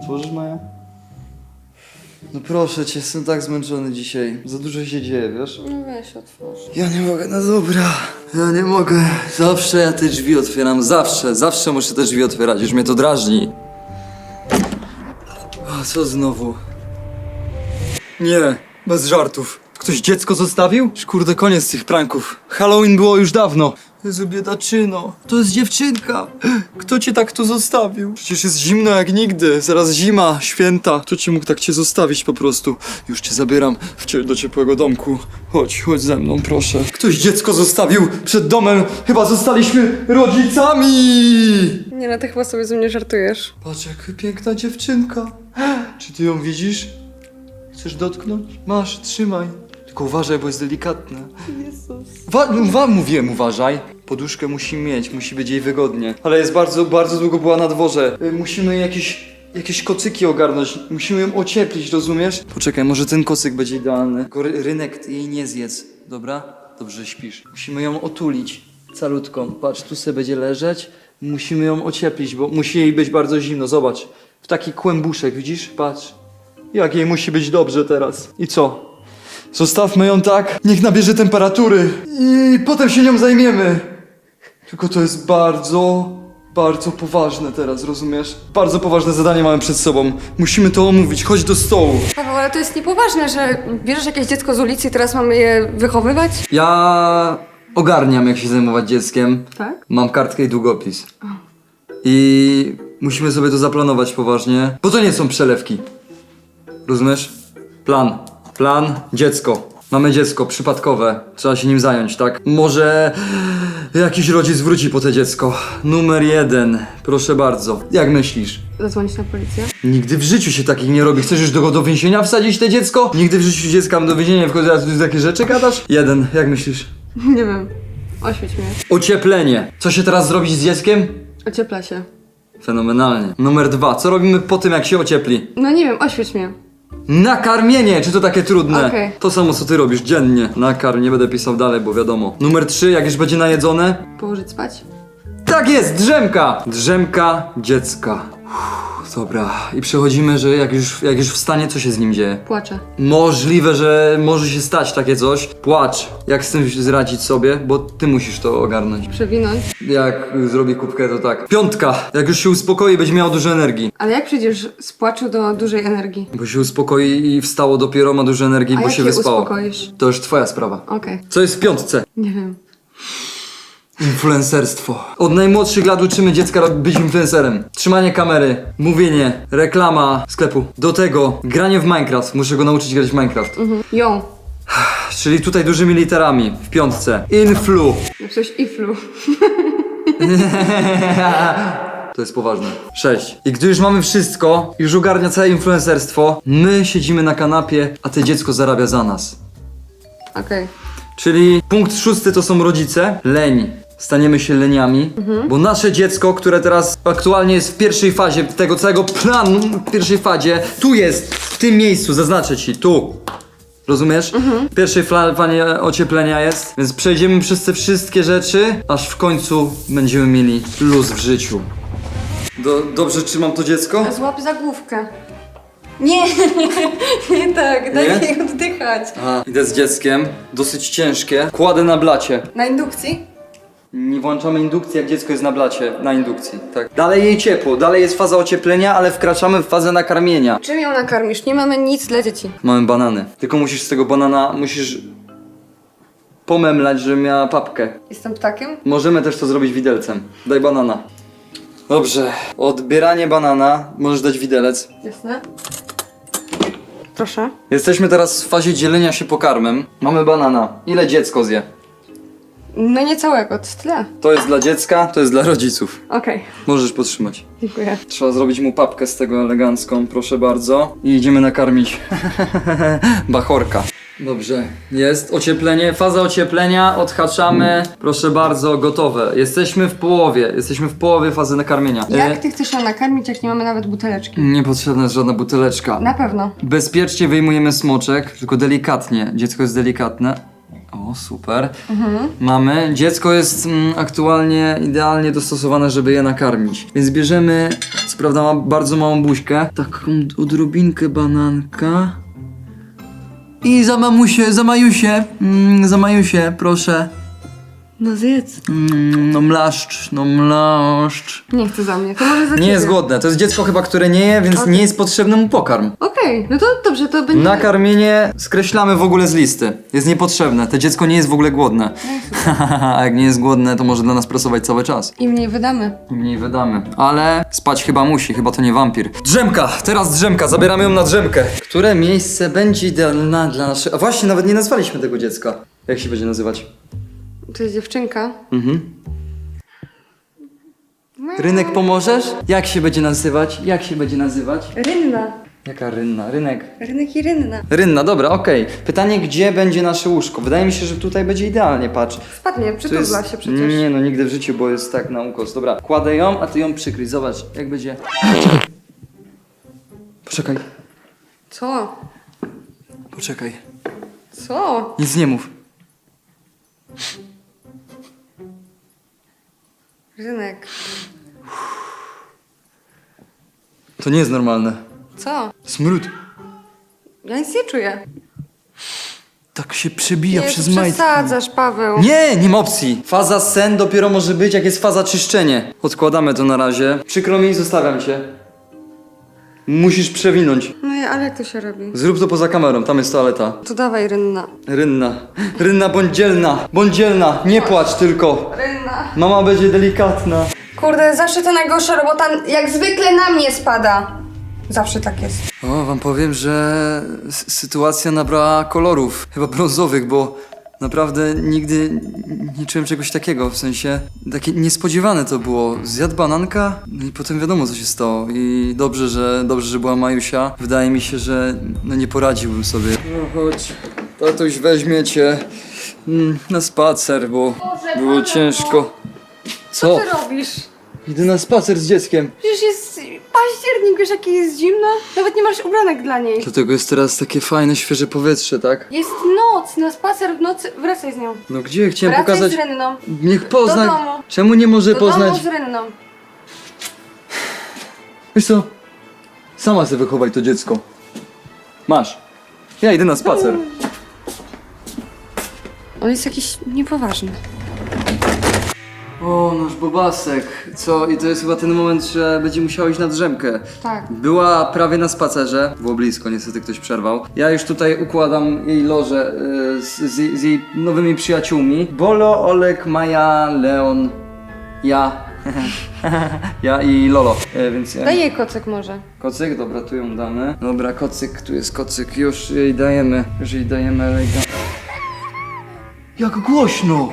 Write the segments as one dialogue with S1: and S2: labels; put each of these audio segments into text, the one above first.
S1: Otworzysz Maja? No proszę cię, jestem tak zmęczony dzisiaj. Za dużo się dzieje, wiesz?
S2: No weź otwórz.
S1: Ja nie mogę, no dobra. Ja nie mogę. Zawsze ja te drzwi otwieram, zawsze, zawsze muszę te drzwi otwierać, już mnie to drażni. A co znowu? Nie, bez żartów. Ktoś dziecko zostawił? Już Kurde, koniec tych pranków. Halloween było już dawno. Jezu, biedaczyno. To jest dziewczynka. Kto cię tak tu zostawił? Przecież jest zimno jak nigdy. Zaraz zima, święta. Kto ci mógł tak cię zostawić po prostu? Już cię zabieram w cie do ciepłego domku. Chodź, chodź ze mną, proszę. Ktoś dziecko zostawił przed domem. Chyba zostaliśmy rodzicami.
S2: Nie no, ty chyba sobie ze mnie żartujesz.
S1: Patrz, jak piękna dziewczynka. Czy ty ją widzisz? Chcesz dotknąć? Masz, trzymaj. Tylko uważaj, bo jest delikatna.
S2: Jezus.
S1: Wa- wam mówiłem, uważaj. Poduszkę musi mieć, musi być jej wygodnie. Ale jest bardzo, bardzo długo była na dworze. Y, Musimy jakieś, jakieś kocyki ogarnąć. Musimy ją ocieplić, rozumiesz? Poczekaj, może ten kocyk będzie idealny. Tylko ry- rynek jej nie zjedz, dobra? Dobrze śpisz. Musimy ją otulić calutką. Patrz, tu sobie będzie leżeć. Musimy ją ocieplić, bo musi jej być bardzo zimno. Zobacz, w taki kłębuszek, widzisz? Patrz. Jak jej musi być dobrze teraz. I co? Zostawmy ją tak, niech nabierze temperatury i potem się nią zajmiemy. Tylko to jest bardzo, bardzo poważne teraz, rozumiesz? Bardzo poważne zadanie mamy przed sobą. Musimy to omówić, chodź do stołu.
S2: Paweł, ale to jest niepoważne, że bierzesz jakieś dziecko z ulicy i teraz mamy je wychowywać?
S1: Ja ogarniam, jak się zajmować dzieckiem.
S2: Tak?
S1: Mam kartkę i długopis. I musimy sobie to zaplanować poważnie, bo to nie są przelewki. Rozumiesz? Plan. Plan, dziecko. Mamy dziecko przypadkowe, trzeba się nim zająć, tak? Może jakiś rodzic wróci po te dziecko. Numer jeden, proszę bardzo. Jak myślisz?
S2: Zadzwonić na policję?
S1: Nigdy w życiu się takich nie robi. Chcesz już do, do więzienia wsadzić te dziecko? Nigdy w życiu dziecka do więzienia wchodzi, a tu takie rzeczy gadasz? Jeden, jak myślisz?
S2: Nie wiem. Oświeć mnie.
S1: Ocieplenie. Co się teraz zrobić z dzieckiem?
S2: Ociepla się.
S1: Fenomenalnie. Numer dwa. Co robimy po tym, jak się ociepli?
S2: No nie wiem, oświeć mnie.
S1: Nakarmienie! Czy to takie trudne?
S2: Okej.
S1: To samo, co ty robisz dziennie. Nakarm, nie będę pisał dalej, bo wiadomo. Numer trzy, jak już będzie najedzone?
S2: Położyć spać?
S1: Tak jest, drzemka! Drzemka dziecka. Uff, dobra. I przechodzimy, że jak już, jak już wstanie, co się z nim dzieje?
S2: Płaczę.
S1: Możliwe, że może się stać takie coś. Płacz. Jak z tym zradzić sobie, bo ty musisz to ogarnąć.
S2: Przewinąć.
S1: Jak y, zrobi kubkę, to tak. Piątka. Jak już się uspokoi, będzie miał dużo energii.
S2: Ale jak przyjdziesz z płaczu do dużej energii?
S1: Bo się uspokoi i wstało dopiero, ma dużo energii,
S2: A
S1: bo
S2: jak
S1: się
S2: je
S1: wyspało.
S2: uspokoisz?
S1: To już twoja sprawa.
S2: Okej.
S1: Co jest w piątce?
S2: Nie wiem.
S1: Influencerstwo. Od najmłodszych lat uczymy dziecka być influencerem. Trzymanie kamery, mówienie, reklama sklepu. Do tego granie w Minecraft. Muszę go nauczyć grać w Minecraft.
S2: Mhm. Ją.
S1: Czyli tutaj dużymi literami w piątce. Influ.
S2: Napisałeś iflu.
S1: To jest poważne. 6. I gdy już mamy wszystko, już ogarnia całe influencerstwo, my siedzimy na kanapie, a te dziecko zarabia za nas.
S2: Okej.
S1: Czyli punkt szósty to są rodzice. Leń. Staniemy się leniami, bo nasze dziecko, które teraz aktualnie jest w pierwszej fazie tego całego planu, w pierwszej fazie, tu jest, w tym miejscu, zaznaczę ci, tu. Rozumiesz? W pierwszej fanie ocieplenia jest, więc przejdziemy przez te wszystkie rzeczy, aż w końcu będziemy mieli luz w życiu. Do, dobrze trzymam to dziecko?
S2: Złap za główkę. Nie, nie tak, daj
S1: Nie?
S2: jej oddychać.
S1: A, idę z dzieckiem, dosyć ciężkie. Kładę na blacie.
S2: Na indukcji?
S1: Nie włączamy indukcji, jak dziecko jest na blacie, na indukcji, tak. Dalej jej ciepło, dalej jest faza ocieplenia, ale wkraczamy w fazę nakarmienia.
S2: Czym ją nakarmisz? Nie mamy nic dla dzieci.
S1: Mamy banany. Tylko musisz z tego banana, musisz pomemlać, żeby miała papkę.
S2: Jestem ptakiem?
S1: Możemy też to zrobić widelcem. Daj banana. Dobrze, odbieranie banana, możesz dać widelec.
S2: Jasne. Proszę.
S1: Jesteśmy teraz w fazie dzielenia się pokarmem. Mamy banana. Ile dziecko zje?
S2: No nie całego, to tyle.
S1: To jest dla dziecka, to jest dla rodziców.
S2: Okej,
S1: Możesz podtrzymać.
S2: dziękuję.
S1: Trzeba zrobić mu papkę z tego elegancką, proszę bardzo. I idziemy nakarmić bachorka. Dobrze, jest ocieplenie, faza ocieplenia, odhaczamy, proszę bardzo, gotowe. Jesteśmy w połowie, jesteśmy w połowie fazy nakarmienia.
S2: Jak
S1: E,
S2: ty chcesz ją nakarmić, jak nie mamy nawet buteleczki?
S1: Niepotrzebna jest żadna buteleczka.
S2: Na pewno.
S1: Bezpiecznie wyjmujemy smoczek, tylko delikatnie. Dziecko jest delikatne. O, super. Mamy. Dziecko jest mm, aktualnie idealnie dostosowane, żeby je nakarmić. Więc bierzemy, co prawda ma bardzo małą buźkę, taką odrobinkę bananka. I za mamusię, za majusię, mm, za majusię, proszę.
S2: No zjedz.
S1: Mm, no mlaszcz, no mlaszcz.
S2: Nie chcę za mnie, to może za
S1: Nie jest głodne, to jest dziecko chyba, które nie je, więc nie jest potrzebny mu pokarm.
S2: Okej, no to dobrze, to będzie...
S1: Nakarmienie skreślamy w ogóle z listy. Jest niepotrzebne. To dziecko nie jest w ogóle głodne. A jak nie jest głodne, to może dla nas pracować cały czas.
S2: I mniej wydamy.
S1: I Mniej wydamy. Ale spać chyba musi, chyba to nie wampir. Drzemka! Teraz drzemka, zabieramy ją na drzemkę. Które miejsce będzie idealne dla naszego... A właśnie, nawet nie nazwaliśmy tego dziecka. Jak się będzie nazywać?
S2: To jest dziewczynka.
S1: Mhm. Rynek pomożesz? Jak się będzie nazywać? Jak się będzie nazywać?
S2: Rynna.
S1: Jaka rynna? Rynek.
S2: Rynek i rynna.
S1: Rynna, dobra, okej. Pytanie, gdzie będzie nasze łóżko? Wydaje mi się, że tutaj będzie idealnie, patrz.
S2: Spadnie,
S1: Tu
S2: przytula się przecież.
S1: Nie no, nigdy w życiu, bo jest tak na ukos. Dobra, kładę ją, a ty ją przykryj. Zobacz, jak będzie. Poczekaj,
S2: Co?
S1: poczekaj.
S2: Co?
S1: Nic nie mów.
S2: Rynek.
S1: To nie jest normalne.
S2: Co?
S1: Smród.
S2: Ja nic nie czuję.
S1: Tak się przebija
S2: nie,
S1: przez majtki.
S2: przesadzasz, Paweł.
S1: Nie, nie ma opcji. Faza sen dopiero może być, jak jest faza czyszczenie. Odkładamy to na razie. Przykro mi, zostawiam cię. Musisz przewinąć.
S2: No i ale to się robi.
S1: Zrób to poza kamerą, tam jest toaleta.
S2: To dawaj, Rynna.
S1: Rynna. Rynna, bądź dzielna. Bądź dzielna. Nie płacz tylko.
S2: Rynna.
S1: Mama będzie delikatna.
S2: Kurde, zawsze ta najgorsza robota jak zwykle na mnie spada. Zawsze tak jest.
S1: O, wam powiem, że s- sytuacja nabrała kolorów, chyba brązowych, bo naprawdę nigdy nie czułem czegoś takiego, w sensie takie niespodziewane to było. Zjadł bananka no i potem wiadomo co się stało i dobrze, że dobrze, że była Majusia. Wydaje mi się, że no nie poradziłbym sobie. No chodź, tatuś weźmie cię mm, na spacer, bo było
S2: Paweł,
S1: ciężko.
S2: Co
S1: Co?
S2: ty robisz?
S1: Idę na spacer z dzieckiem.
S2: Przecież jest październik, wiesz jakie jest zimno? Nawet nie masz ubranek dla niej.
S1: Dlatego jest teraz takie fajne, świeże powietrze, tak?
S2: Jest noc, na spacer w nocy. Wracaj z nią.
S1: No gdzie? Chciałem
S2: Wracaj
S1: pokazać...
S2: z Rynną.
S1: Niech pozna.
S2: Do domu.
S1: Czemu nie może
S2: Do
S1: poznać?
S2: domu z Rynną.
S1: Wiesz co? Sama sobie wychowaj to dziecko. Masz. Ja idę na spacer.
S2: On jest jakiś niepoważny.
S1: O, nasz bobasek. Co? I to jest chyba ten moment, że będzie musiał iść na drzemkę.
S2: Tak.
S1: Była prawie na spacerze. Było blisko, niestety ktoś przerwał. Ja już tutaj układam jej loże y, z, z, z jej nowymi przyjaciółmi. Bolo, Olek, Maja, Leon, ja. ja i Lolo. E, więc ja...
S2: Daj jej kocyk może.
S1: Kocyk, dobra, tu ją damy. Dobra, kocyk, tu jest kocyk, już jej dajemy, już jej dajemy elegant. Jak głośno!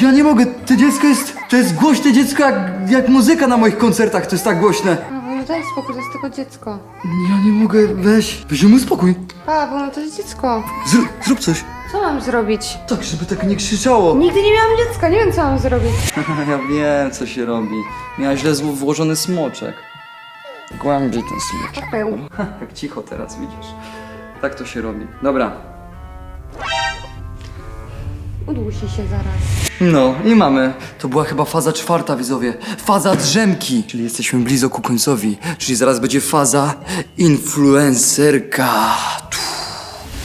S1: Ja nie mogę, to dziecko jest, to jest głośne dziecko jak, jak muzyka na moich koncertach, to jest tak głośne.
S2: Paweł, no daj spokój, to jest tylko dziecko.
S1: Ja nie mogę, weź, weź mu spokój.
S2: Paweł, no to jest dziecko.
S1: Zrób, zrób coś.
S2: Co mam zrobić?
S1: Tak, żeby tak nie krzyczało.
S2: Nigdy nie miałam dziecka, nie wiem co mam zrobić.
S1: ja wiem, co się robi. Miała źle zło- włożony smoczek. Głębiej ten smoczek.
S2: Paweł.
S1: Jak cicho teraz, widzisz? Tak to się robi. Dobra,
S2: Udusi się zaraz.
S1: No i mamy. To była chyba faza czwarta, widzowie. Faza drzemki. Czyli jesteśmy blisko ku końcowi. Czyli zaraz będzie faza influencerka.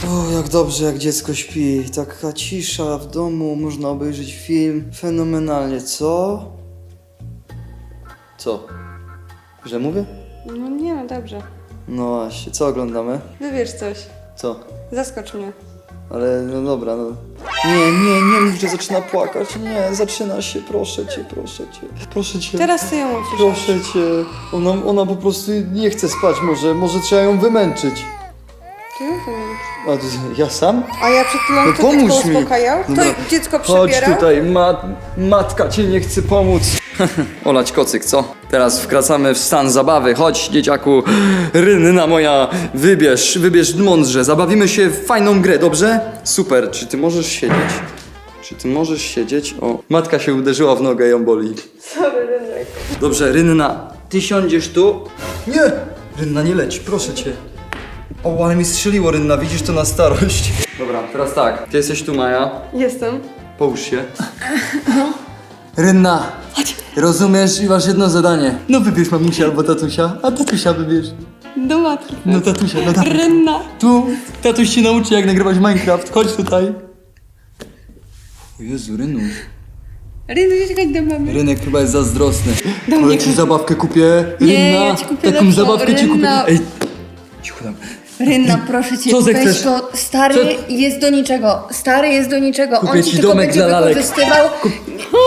S1: O, jak dobrze, jak dziecko śpi. Taka cisza w domu, można obejrzeć film. Fenomenalnie, co? Co? Źle mówię?
S2: No nie, no dobrze.
S1: No właśnie, co oglądamy?
S2: Wybierz coś.
S1: Co?
S2: Zaskocz mnie.
S1: Ale no dobra, no. Nie, nie, nie mów, że zaczyna płakać. Nie, zaczyna się, proszę cię, proszę cię. Proszę cię.
S2: Teraz ty ją uciszasz.
S1: Proszę cię. Ona, ona po prostu nie chce spać może. Może trzeba ją wymęczyć.
S2: Ty ją wyłącz.
S1: A to, ja sam?
S2: A ja przed chwilą
S1: No
S2: to
S1: pomóż
S2: dziecko
S1: mi.
S2: uspokajał?
S1: Dobra.
S2: To dziecko
S1: Chodź
S2: przebierał?
S1: tutaj, mat, matka cię nie chce pomóc. Olać kocyk, co? Teraz wkracamy w stan zabawy. Chodź, dzieciaku, rynna moja, wybierz, wybierz mądrze. Zabawimy się w fajną grę, dobrze? Super, czy ty możesz siedzieć? Czy ty możesz siedzieć? O, matka się uderzyła w nogę, ją boli.
S2: Sorry, Rynek.
S1: Dobrze, Rynna, ty siądziesz tu. Nie! Rynna, nie leć, proszę cię. O, ale mi strzeliło, Rynna, widzisz to na starość. Dobra, teraz tak. Ty jesteś tu, Maja.
S2: Jestem.
S1: Połóż się. Rynna, rozumiesz i masz jedno zadanie. No wybierz mamusia albo tatusia, a tatusia wybierz.
S2: Do matki.
S1: No tatusia, no dawaj.
S2: Rynna.
S1: Tu, tatuś ci nauczy jak nagrywać Minecraft, chodź tutaj. O Jezu, Rynuś.
S2: Rynna, chodź do mamy.
S1: Rynek chyba jest zazdrosny.
S2: Do
S1: Ale ci
S2: chodź.
S1: zabawkę kupię.
S2: Nie,
S1: Rynna,
S2: ja ci kupię
S1: taką
S2: lepszą,
S1: zabawkę ci kupię.
S2: Rynna.
S1: Ej, cicho tam.
S3: Rynna, proszę cię,
S1: Co
S3: weź go. Stary
S1: Co-
S3: jest do niczego. Stary jest do niczego.
S1: Kupię
S3: On ci
S1: ci
S3: tylko
S1: domek
S3: będzie
S1: dla lalek.
S3: wykorzystywał.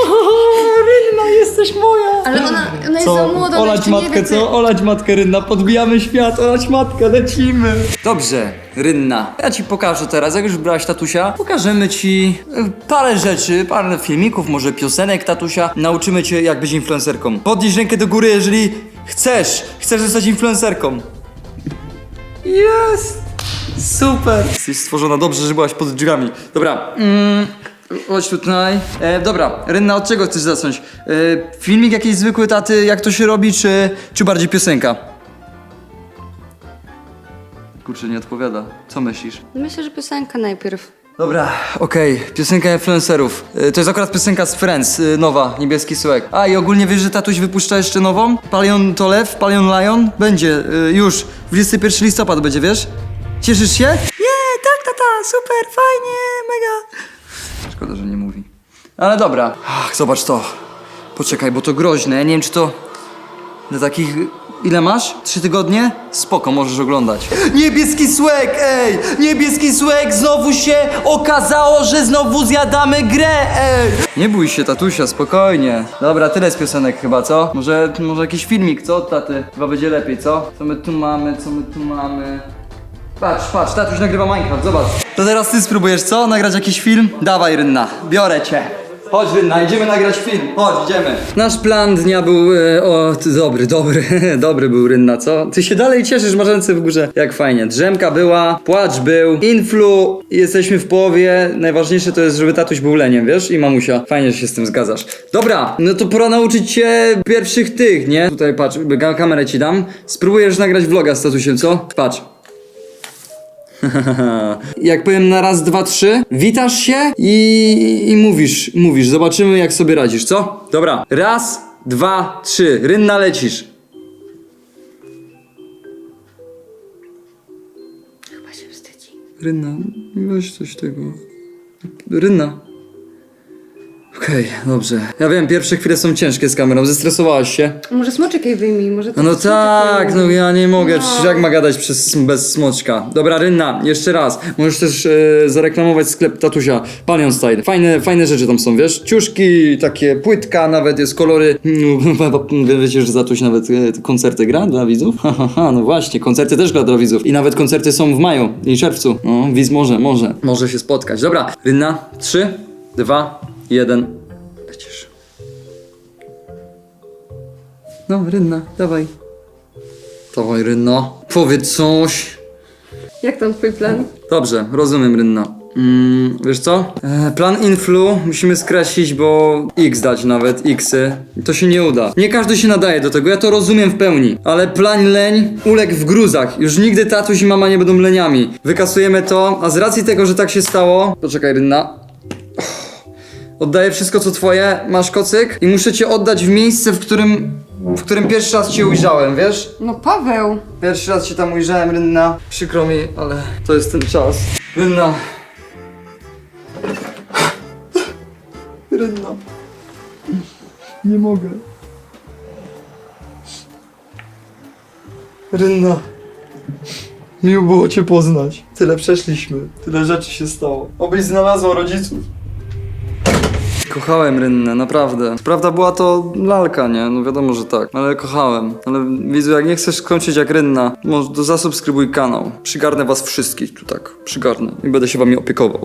S1: Rynna, jesteś moja.
S3: Ale ona, ona jest za młoda, ona
S1: Olać
S3: jeszcze nie
S1: matkę,
S3: wie,
S1: co? Olać matkę, Rynna, podbijamy świat, olać matkę, lecimy. Dobrze, Rynna, ja ci pokażę teraz, jak już brałaś tatusia, pokażemy ci e, parę rzeczy, parę filmików, może piosenek tatusia, nauczymy cię jak być influencerką. Podnieś rękę do góry, jeżeli chcesz, chcesz zostać influencerką. Jest! Super! Jesteś stworzona dobrze, że byłaś pod drzwiami. Dobra, mm, chodź tutaj. E, dobra, Rynna, od czego chcesz zacząć? E, filmik jakiś zwykły taty, jak to się robi, czy, czy bardziej piosenka? Kurczę, nie odpowiada. Co myślisz?
S2: Myślę, że piosenka najpierw.
S1: Dobra, okej, piosenka influencerów. E, To jest akurat piosenka z Friends, e, nowa, niebieski słek. A i ogólnie wiesz, że tatuś wypuszcza jeszcze nową? Palion to lew, Palion Lion? Będzie, e, już, 21 listopad będzie, wiesz? Cieszysz się? Nie, tak, tata, super, fajnie, mega. Szkoda, że nie mówi. Ale dobra. Ach, zobacz to. Poczekaj, bo to groźne. Ja nie wiem, czy to dla takich... Ile masz? Trzy tygodnie? Spoko, możesz oglądać. Niebieski słek, ej! Niebieski słek, znowu się okazało, że znowu zjadamy grę, ej! Nie bój się, tatusia, spokojnie. Dobra, tyle z piosenek chyba, co? Może, może jakiś filmik, co, taty? Chyba będzie lepiej, co? Co my tu mamy, co my tu mamy? Patrz, patrz, tatuś nagrywa Minecraft, zobacz. To teraz ty spróbujesz, co? Nagrać jakiś film? Dawaj, Rynna, biorę cię. Chodź, Rynna, idziemy nagrać film. Chodź, idziemy. Nasz plan dnia był, e, o, ty, dobry, dobry, dobry był, Rynna, co? Ty się dalej cieszysz, masz ręce w górze. Jak fajnie. Drzemka była, płacz był, influ, jesteśmy w połowie. Najważniejsze to jest, żeby tatuś był leniem, wiesz? I mamusia. Fajnie, że się z tym zgadzasz. Dobra, no to pora nauczyć się pierwszych tych, nie? Tutaj patrz, ga- kamerę ci dam. Spróbujesz nagrać vloga z tatusiem, co? Patrz. jak powiem na raz, dwa, trzy, witasz się i, i mówisz, mówisz, zobaczymy jak sobie radzisz, co? Dobra, raz, dwa, trzy, rynna lecisz.
S3: Chyba się wstydzi.
S1: Rynna, weź coś tego. Rynna. Okej, dobrze. Ja wiem, pierwsze chwile są ciężkie z kamerą, zestresowałaś się.
S2: Może smoczek jej wyjmij, może to
S1: No
S2: smoczek
S1: tak,
S2: jej
S1: no
S2: wyjmij.
S1: ja nie mogę,
S2: No.
S1: przecież jak ma gadać przez, bez smoczka. Dobra, Rynna, jeszcze raz. Możesz też e, zareklamować sklep Tatusia, Palion Style. Fajne, fajne rzeczy tam są, wiesz? Ciuszki, takie płytka, nawet jest kolory. No, wiecie, że Tatuś nawet e, koncerty gra dla widzów? Ha, ha, ha, no właśnie, koncerty też gra dla widzów. I nawet koncerty są w maju i czerwcu. No, widz może, może, może się spotkać. Dobra, Rynna, trzy, dwa, jeden. No, Rynna, dawaj. Dawaj, Rynna. Powiedz coś.
S2: Jak tam twój plan?
S1: Dobrze, rozumiem, Rynna. Mm, wiesz co? E, plan influ musimy skreślić, bo x dać nawet, xy. To się nie uda. Nie każdy się nadaje do tego, ja to rozumiem w pełni. Ale plan leń uległ w gruzach. Już nigdy tatuś i mama nie będą leniami. Wykasujemy to, a z racji tego, że tak się stało... Poczekaj, Rynna. Oddaję wszystko co twoje, masz kocyk i muszę cię oddać w miejsce, w którym, w którym pierwszy raz cię ujrzałem, wiesz?
S2: No Paweł.
S1: Pierwszy raz cię tam ujrzałem, Rynna. Przykro mi, ale to jest ten czas. Rynna. Rynna. Nie mogę. Rynna. Miło było cię poznać. Tyle przeszliśmy, tyle rzeczy się stało. Obyś znalazła rodziców. Kochałem Rynnę, naprawdę. Prawda była to lalka, nie? No wiadomo, że tak. Ale kochałem. Ale widzu, jak nie chcesz skończyć jak Rynna, to zasubskrybuj kanał. Przygarnę was wszystkich tu tak. Przygarnę. I będę się wami opiekował.